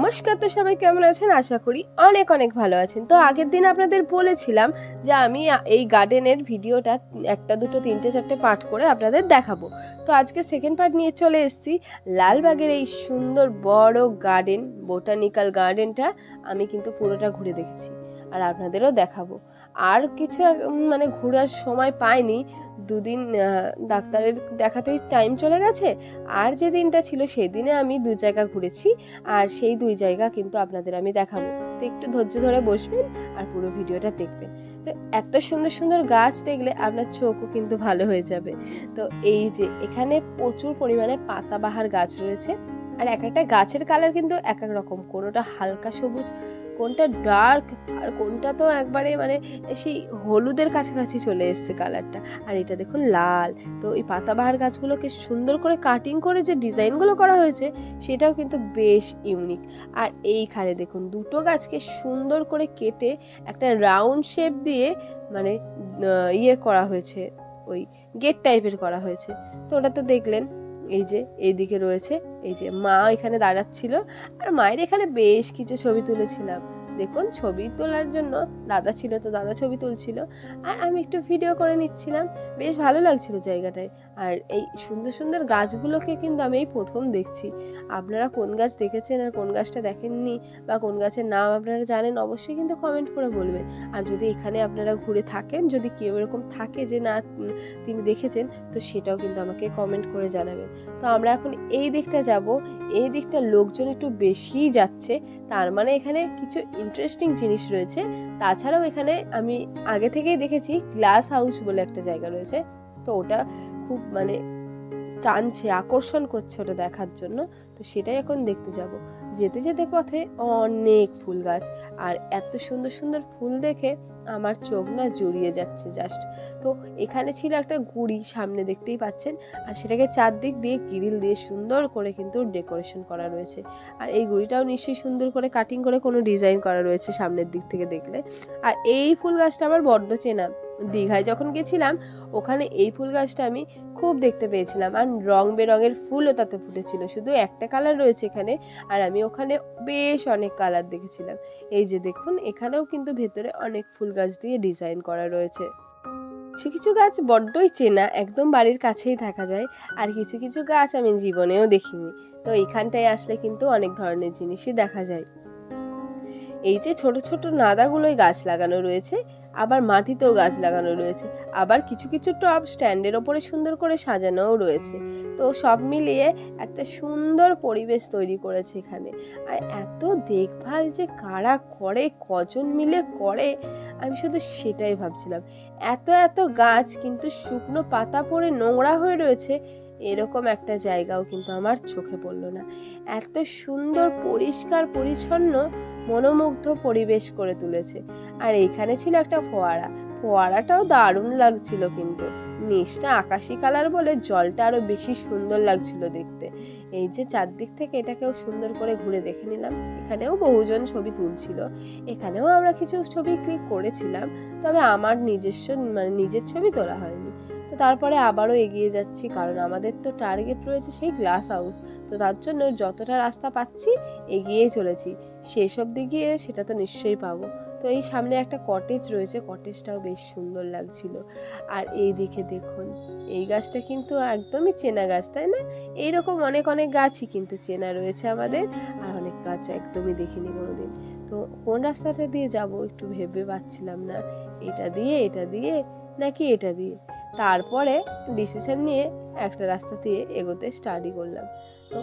নমস্কার তো সবাই, কেমন আছেন? আশা করি অনেক অনেক ভালো আছেন। তো আগের দিন আপনাদের বলেছিলাম যে আমি এই গার্ডেনের ভিডিওটা একটা, দুটো, তিনটে, চারটে পার্ট করে আপনাদের দেখাবো। তো আজকে সেকেন্ড পার্ট নিয়ে চলে এসেছি। লালবাগের এই সুন্দর বড় গার্ডেন বোটানিক্যাল গার্ডেনটা আমি কিন্তু পুরোটা ঘুরে দেখেছি। আর আপনাদেরও দেখাবো। আর কিছু মানে ঘোরার সময় পাইনি। দুদিন ডাক্তারের দেখাতেই টাইম চলে গেছে। আর যে দিনটা ছিল সেই দিনে আমি দু জায়গা ঘুরেছি। আর সেই দুই জায়গা কিন্তু আপনাদের আমি দেখাবো। তো একটু ধৈর্য ধরে বসবেন আর পুরো ভিডিওটা দেখবেন। তো এত সুন্দর সুন্দর গাছ দেখলে আপনার চোখও কিন্তু ভালো হয়ে যাবে। তো এই যে এখানে প্রচুর পরিমাণে পাতাবাহার গাছ রয়েছে। আর এক একটা গাছের কালার কিন্তু এক এক রকম। কোনোটা হালকা সবুজ, কোনটা ডার্ক আর কোনটা তো একবারে মানে সেই হলুদের কাছাকাছি চলে এসছে কালারটা আর এটা দেখুন লাল। তো এই পাতাবাহার গাছগুলোকে সুন্দর করে কাটিং করে যে ডিজাইনগুলো করা হয়েছে, সেটাও কিন্তু বেশ ইউনিক আর এইখানে দেখুন, দুটো গাছকে সুন্দর করে কেটে একটা রাউন্ড শেপ দিয়ে মানে ইয়ে করা হয়েছে, ওই গেট টাইপের করা হয়েছে। তো ওটা তো দেখলেন এই যে এইদিকে রয়েছে। এই যে মা এখানে দাঁড়াচ্ছিল। আর মায়ের এখানে বেশ কিছু ছবি তুলেছিলাম। দেখুন, ছবি তোলার জন্য দাদা ছিল তো দাদা ছবি তুলছিল। আর আমি একটু ভিডিও করে নিচ্ছিলাম। বেশ ভালো লাগছিল জায়গাটায়। আর এই সুন্দর সুন্দর গাছগুলোকে কিন্তু আমি এই প্রথম দেখছি। আপনারা কোন গাছ দেখেছেন আর কোন গাছটা দেখেননি বা কোন গাছের নাম আপনারা জানেন, অবশ্যই কিন্তু কমেন্ট করে বলবেন। আর যদি এখানে আপনারা ঘুরে থাকেন, যদি কেউ এরকম থাকে যে না তিনি দেখেছেন, তো সেটাও কিন্তু আমাকে কমেন্ট করে জানাবেন। তো আমরা এখন এই দিকটা যাব। এই দিকটা লোকজন একটু বেশিই যাচ্ছে। তার মানে এখানে কিছু ইন্টারেস্টিং জিনিস রয়েছে। তাছাড়াও এখানে আমি আগে থেকেই দেখেছি গ্লাস হাউস বলে একটা জায়গা রয়েছে। তো ওটা খুব মানে টানছে, আকর্ষণ করছে ওটা দেখার জন্য। তো সেটাই এখন দেখতে যাব। যেতে যেতে পথে অনেক ফুল গাছ। আর এত সুন্দর সুন্দর ফুল দেখে আমার চোখ না জড়িয়ে যাচ্ছে জাস্ট তো এখানে ছিল একটা গুড়ি, সামনে দেখতেই পাচ্ছেন। আর সেটাকে চারদিক দিয়ে গিরিল দিয়ে সুন্দর করে কিন্তু ডেকোরেশন করা রয়েছে। আর এই গুড়িটাও নিশ্চয়ই সুন্দর করে কাটিং করে কোনো ডিজাইন করা রয়েছে সামনের দিক থেকে দেখলে। আর এই ফুল গাছটা আমার বড্ড চেনা। দীঘায় যখন গেছিলাম, ওখানে এই ফুল গাছটা আমি খুব দেখতে পেয়েছিলাম। আর রং বেরঙের ফুলও তাতে ফুটেছিল। শুধু একটা কালার রয়েছে এখানে, আর আমি ওখানে বেশ অনেক কালার দেখেছিলাম। এই যে দেখুন, এখানেও কিন্তু ভেতরে অনেক ফুল গাছ দিয়ে ডিজাইন করা রয়েছে। কিছু কিছু গাছ বড্ডই চেনা, একদম বাড়ির কাছেই থাকা যায়, আর কিছু কিছু গাছ আমি জীবনেও দেখিনি। তো এখানটায় আসলে কিন্তু অনেক ধরনের জিনিসই দেখা যায়। এই যে ছোট ছোট নাদাগুলোই গাছ লাগানো রয়েছে আবার মাটিতেও গাছ লাগানো রয়েছে। আবার কিছু কিছু টব স্ট্যান্ডের ওপরে সুন্দর করে সাজানোও রয়েছে। তো সব মিলিয়ে একটা সুন্দর পরিবেশ তৈরি করেছে এখানে। আর এত দেখভাল যে কারা করে, কজন মিলে করে, আমি শুধু সেটাই ভাবছিলাম। এত এত গাছ কিন্তু শুকনো পাতা পড়ে নোংরা হয়ে রয়েছে এরকম একটা জায়গাও কিন্তু আমার চোখে পড়ল না। এত সুন্দর, পরিষ্কার, পরিচ্ছন্ন, মনোমুগ্ধ পরিবেশ করে তুলেছে। আর এখানে ছিল একটা ফোয়ারা। ফোয়ারাটাও দারুণ লাগছিল কিন্তু। নিচটা আকাশি কালার বলে জলটা আরও বেশি সুন্দর লাগছিল দেখতে। এই যে চারদিক থেকে এটাকেও সুন্দর করে ঘুরে দেখে নিলাম। এখানেও বহুজন ছবি তুলছিল। এখানেও আমরা কিছু ছবি ক্লিক করেছিলাম। তবে আমার নিজস্ব মানে নিজের ছবি তোলা হয়নি। তো তারপরে আবারও এগিয়ে যাচ্ছি, কারণ আমাদের তো টার্গেট রয়েছে সেই গ্লাস হাউস তো তার জন্য যতটা রাস্তা পাচ্ছি, এগিয়ে চলেছি। শেষ অবধি গিয়ে সেটা তো নিশ্চয়ই পাবো। তো এই সামনে একটা কটেজ রয়েছে কটেজটাও বেশ সুন্দর লাগছিল। আর এই দিকে দেখুন, এই গাছটা কিন্তু একদমই চেনা গাছ, তাই না? এইরকম অনেক অনেক গাছই কিন্তু চেনা রয়েছে আমাদের, আর অনেক গাছ একদমই দেখিনি কোনোদিন। তো কোন রাস্তাটা দিয়ে যাব একটু ভেবে পাচ্ছিলাম না। এটা দিয়ে এটা দিয়ে, নাকি এটা দিয়ে? তারপরে ডিসিশন নিয়ে একটা রাস্তা দিয়ে এগোতে স্টাডি করলাম। তো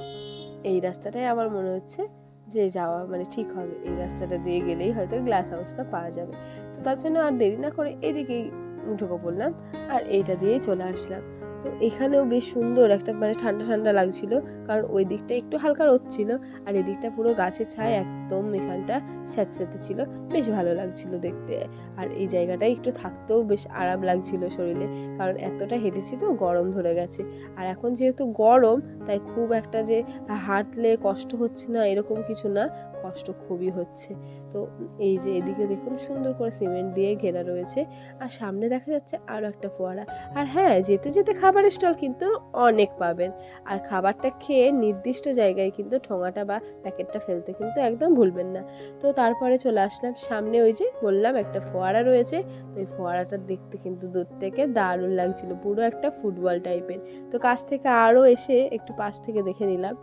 এই রাস্তাটাই আমার মনে হচ্ছে যে যাওয়া মানে ঠিক হবে। এই রাস্তাটা দিয়ে গেলেই হয়তো গ্লাস হাউসটা পাওয়া যাবে। তো তার জন্য আর দেরি না করে এদিকেই ঢুকে পড়লাম আর এইটা দিয়েই চলে আসলাম। তো এখানেও বেশ সুন্দর একটা মানে ঠান্ডা ঠান্ডা লাগছিল, কারণ ওই দিকটা একটু হালকা রোদ ছিল আর এদিকটা পুরো গাছের ছায় একদম এখানটা স্যাঁতস্যাঁতে ছিল, বেশ ভালো লাগছিল দেখতে। আর এই জায়গাটায় একটু থাকতেও বেশ আরাম লাগছিল শরীরে, কারণ এতটা হেঁটেছি তো গরম ধরে গেছে। আর এখন যেহেতু গরম, তাই খুব একটা যে হাঁটলে কষ্ট হচ্ছে না এরকম কিছু না কষ্ট খুবই হচ্ছে। তো এই যে এদিকে দেখুন সুন্দর করে সিমেন্ট দিয়ে ঘেরা রয়েছে আর সামনে দেখা যাচ্ছে আরও একটা ফোয়ারা। আর হ্যাঁ যেতে যেতে খাবারের স্টল কিন্তু অনেক পাবেন। আর খাবারটা খেয়ে নির্দিষ্ট জায়গায় কিন্তু ঠোঙাটা বা প্যাকেটটা ফেলতে কিন্তু একদম ভুলবেন না। তো তারপরে চলে আসলাম, সামনে ওই যে বললাম একটা ফোয়ারা রয়েছে। তো এই ফোয়ারাটা দেখতে কিন্তু দূর থেকে দারুণ লাগছিল, পুরো একটা ফুটবল টাইপের। তো কাছ থেকে আরও এসে একটু পাশ থেকে দেখে নিলাম।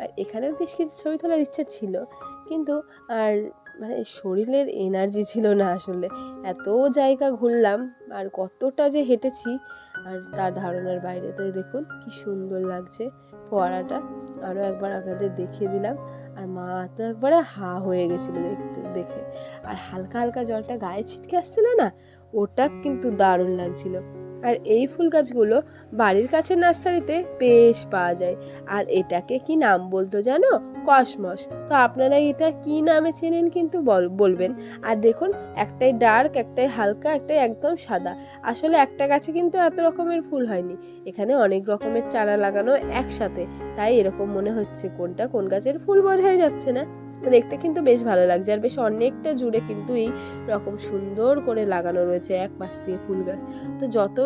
আর এখানেও বেশ কিছু ছবি তোলার ইচ্ছা ছিল। কিন্তু আর মানে শরীরের এনার্জি ছিল না আসলে। এত জায়গা ঘুরলাম আর কতটা যে হেঁটেছি আর তার ধারণার বাইরে। তো দেখুন কি সুন্দর লাগছে ফোয়ারাটা। আরও একবার আপনাদের দেখিয়ে দিলাম। আর মা তো একবারে হা হয়ে গেছিল দেখতে, দেখে। আর হালকা হালকা জলটা গায়ে ছিটকে আসছিল না, ওটা কিন্তু দারুণ লাগছিল। আর এই ফুল গাছগুলো বাড়ির কাছে নার্সারিতে বেশ পাওয়া যায়। আর এটাকে কি নাম বলতো জানো? কসমস। তো আপনারা এটা কি নামে চেনেন কিন্তু বল- বলবেন। আর দেখুন, একটাই ডার্ক, একটাই হালকা, একটাই একদম সাদা। আসলে একটা গাছে কিন্তু এত রকমের ফুল হয়নি। এখানে অনেক রকমের চারা লাগানো একসাথে। তাই এরকম মনে হচ্ছে কোনটা কোন গাছের ফুল বোঝাই যাচ্ছে না। তো দেখতে কিন্তু বেশ ভালো লাগছে। আর বেশ অনেকটা জুড়ে কিন্তু এই রকম সুন্দর করে লাগানো রয়েছে এক পাশ দিয়ে ফুল গাছ। তো যত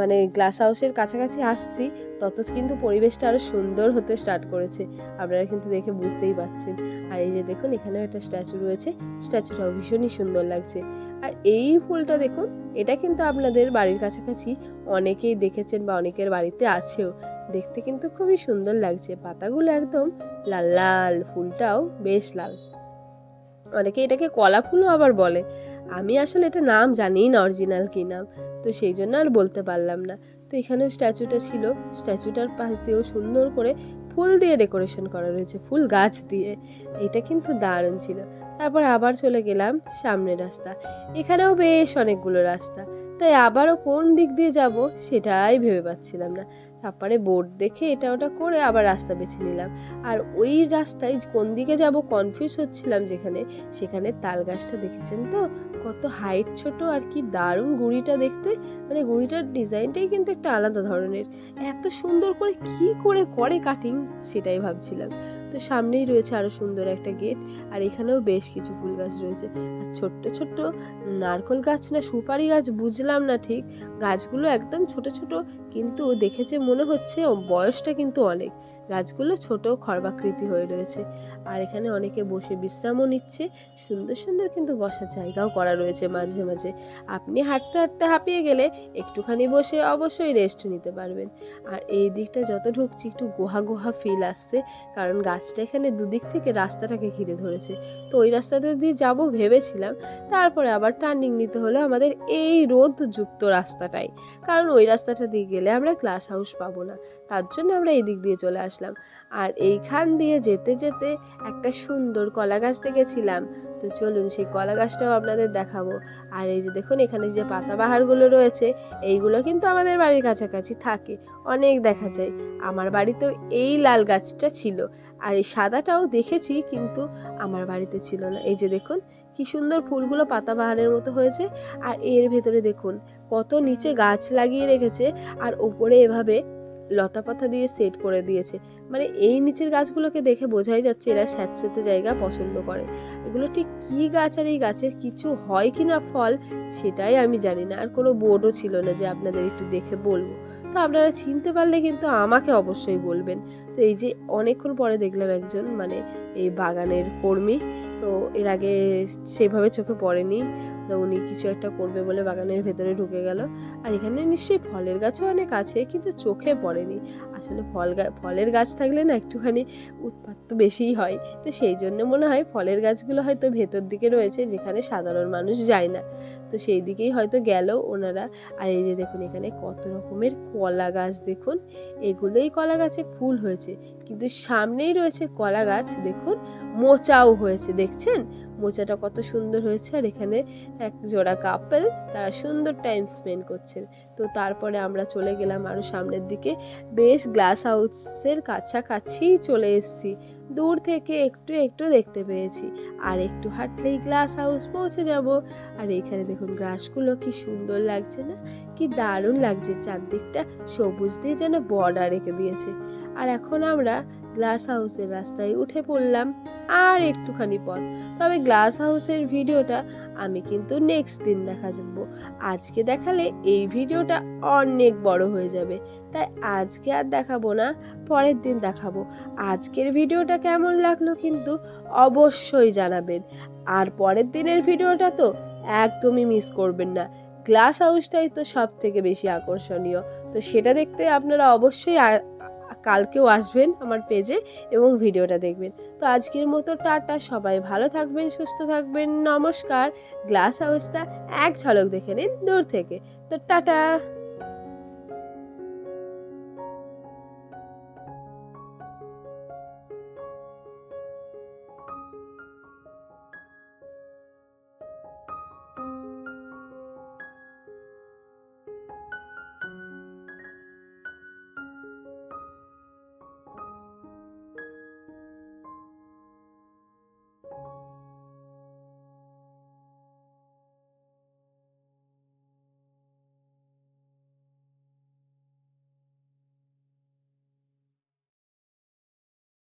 মানে গ্লাস হাউসের কাছাকাছি আসছি, তত কিন্তু পরিবেশটা আরও সুন্দর হতে স্টার্ট করেছে। আপনারা কিন্তু দেখে বুঝতেই পাচ্ছেন আর এই যে দেখুন, এখানেও একটা স্ট্যাচু রয়েছে। স্ট্যাচুটাও ভীষণই সুন্দর লাগছে। আর এই ফুলটা দেখুন, এটা কিন্তু আপনাদের বাড়ির কাছাকাছি অনেকেই দেখেছেন বা অনেকের বাড়িতে আছেও। দেখতে কিন্তু খুবই সুন্দর লাগছে। পাতাগুলো একদম লাল লাল, ফুলটাও বেশ লাল। অনেকে এটাকে কলা ফুলও আবার বলে। আমি আসলে এটা নাম জানিই না অরিজিনাল কী নাম, তো সেই জন্য আর বলতে পারলাম না। তো এখানেও স্ট্যাচুটা ছিল। স্ট্যাচুটার পাশ দিয়েও সুন্দর করে ফুল দিয়ে ডেকোরেশন করা রয়েছে, ফুল গাছ দিয়ে। এটা কিন্তু দারুণ ছিল। তারপর আবার চলে গেলাম সামনের রাস্তা। এখানেও বেশ অনেকগুলো রাস্তা। তাই আবারও কোন দিক দিয়ে যাব সেটাই ভেবে পাচ্ছিলাম না। তারপরে বোর্ড দেখে এটা ওটা করে আবার রাস্তা বেছে নিলাম। আর ওই রাস্তায় কোন দিকে যাব কনফিউজ হচ্ছিলাম যেখানে, সেখানে তাল গাছটা দেখেছেন তো? কত হাইট ছোট আর কি দারুণ গুড়িটা দেখতে। মানে গুড়িটার ডিজাইনটাই কিন্তু একটা আলাদা ধরনের। এত সুন্দর করে কি করে করে কাটিং সেটাই ভাবছিলাম। তো সামনেই রয়েছে আরও সুন্দর একটা গেট আর এখানেও বেশ কিছু ফুল গাছ রয়েছে। আর ছোট্ট ছোট্ট নারকল গাছ না, সুপারি গাছ বুঝলাম না ঠিক। গাছগুলো একদম ছোট ছোট, কিন্তু দেখেছে মনে হচ্ছে বয়সটা কিন্তু অনেক। গাছগুলো ছোট খর্বাকৃতি হয়ে রয়েছে। আর এখানে অনেকে বসে বিশ্রামও নিচ্ছে। সুন্দর সুন্দর কিন্তু বসার জায়গাও করা রয়েছে মাঝে মাঝে। আপনি হাঁটতে হাঁটতে হাঁপিয়ে গেলে একটুখানি বসে অবশ্যই রেস্ট নিতে পারবেন। আর এই দিকটা যত ঢুকছি একটু গোহা গোহা ফিল আসছে। কারণ গাছটা এখানে দুদিক থেকে রাস্তাটাকে ঘিরে ধরেছে। তো ওই রাস্তাটা দিয়ে যাব ভেবেছিলাম। তারপরে আবার টার্নিং নিতে হলো আমাদের এই রোদযুক্ত রাস্তাটাই কারণ ওই রাস্তাটা দিয়ে গেলে আমরা ক্লাস হাউস পাবো না। তার জন্য আমরা এই দিক দিয়ে চলে আসলাম। আর এইখান দিয়ে যেতে যেতে একটা সুন্দর কলা গাছ দেখেছিলাম। তো চলুন সেই কলা গাছটাও আপনাদের দেখাবো। আর এই যে দেখুন, এখানে যে পাতাবাহারগুলো রয়েছে, এইগুলো কিন্তু আমাদের বাড়ির কাছাকাছি থাকে। অনেক দেখা যায়। আমার বাড়িতেও এই লাল গাছটা ছিল। আর এই সাদাটাও দেখেছি, কিন্তু আমার বাড়িতে ছিল না। এই যে দেখুন, কি সুন্দর ফুলগুলো পাতাবাহারের মতো হয়েছে। আর এর ভেতরে দেখুন, কত নিচে গাছ লাগিয়ে রেখেছে। আর ওপরে এভাবে লতা পাতা দিয়ে সেট করে দিয়েছে। মানে এই নিচের গাছগুলোকে দেখে বোঝাই যাচ্ছে এরা স্যাঁতস্যাঁতে জায়গা পছন্দ করে। এগুলো ঠিক কী গাছ আর এই গাছের কিছু হয় কি না ফল, সেটাই আমি জানি না। আর কোনো বোর্ডও ছিল না যে আপনাদের একটু দেখে বলব। তো আপনারা চিনতে পারলে কিন্তু আমাকে অবশ্যই বলবেন। তো এই যে অনেকক্ষণ পরে দেখলাম একজন মানে এই বাগানের কর্মী। তো এর আগে সেভাবে চোখে পড়েনি। তো উনি কিছু একটা করবে বলে বাগানের ভেতরে ঢুকে গেল। আর এখানে নিশ্চয়ই ফলের গাছও অনেক আছে, কিন্তু চোখে পড়েনি। আসলে ফল ফলের গাছ থাকলে না একটুখানি উৎপাত তো বেশিই হয়। তো সেই জন্য মনে হয় ফলের গাছগুলো হয়তো ভেতর দিকে রয়েছে, যেখানে সাধারণ মানুষ যায় না। তো সেই দিকেই হয়তো গেল ওনারা। আর এই যে দেখুন, এখানে কত রকমের কলা গাছ দেখুন। এগুলোই কলা গাছে ফুল হয়েছে। কিন্তু সামনেই রয়েছে কলা গাছ, দেখুন, মোচাও হয়েছে, দেখছেন? মোচাটা কত সুন্দর হয়েছে আর এখানে এক জোড়া কাপল তারা সুন্দর টাইম স্পেন্ড করছেন। তো তারপরে আমরা চলে গেলাম আরও সামনের দিকে। বেশ গ্লাস হাউসের কাছাকাছি চলে এসেছি। দূর থেকে একটু একটু দেখতে পেয়েছি। আর একটু হাঁটলেই গ্লাস হাউস পৌঁছে যাব। আর এখানে দেখুন গ্রাসগুলো কি সুন্দর লাগছে না? কি দারুণ লাগছে, চারদিকটা সবুজ দিয়ে যেন বর্ডার রেখে দিয়েছে। আর এখন আমরা গ্লাস হাউসের রাস্তায় উঠে পড়লাম। আর একটুখানি পথ। তবে গ্লাস হাউসের ভিডিওটা আমি কিন্তু নেক্সট দিন দেখা যাব। আজকে দেখালে এই ভিডিওটা অনেক বড় হয়ে যাবে। তাই আজকে আর দেখাবো না, পরের দিন দেখাবো। আজকের ভিডিওটা কেমন লাগল কিন্তু অবশ্যই জানাবেন। আর পরের দিনের ভিডিওটা তো একদমই মিস করবেন না। গ্লাস হাউসটাই তো সব থেকে বেশি আকর্ষণীয়। তো সেটা দেখতে আপনারা অবশ্যই কালকেও আসবেন আমার পেজে এবং ভিডিওটা দেখবেন। তো আজকের মতো টাটা, সবাই ভালো থাকবেন, সুস্থ থাকবেন, নমস্কার। গ্লাস হাউসটা এক ঝলক দেখে নিন দূর থেকে। তো টাটা!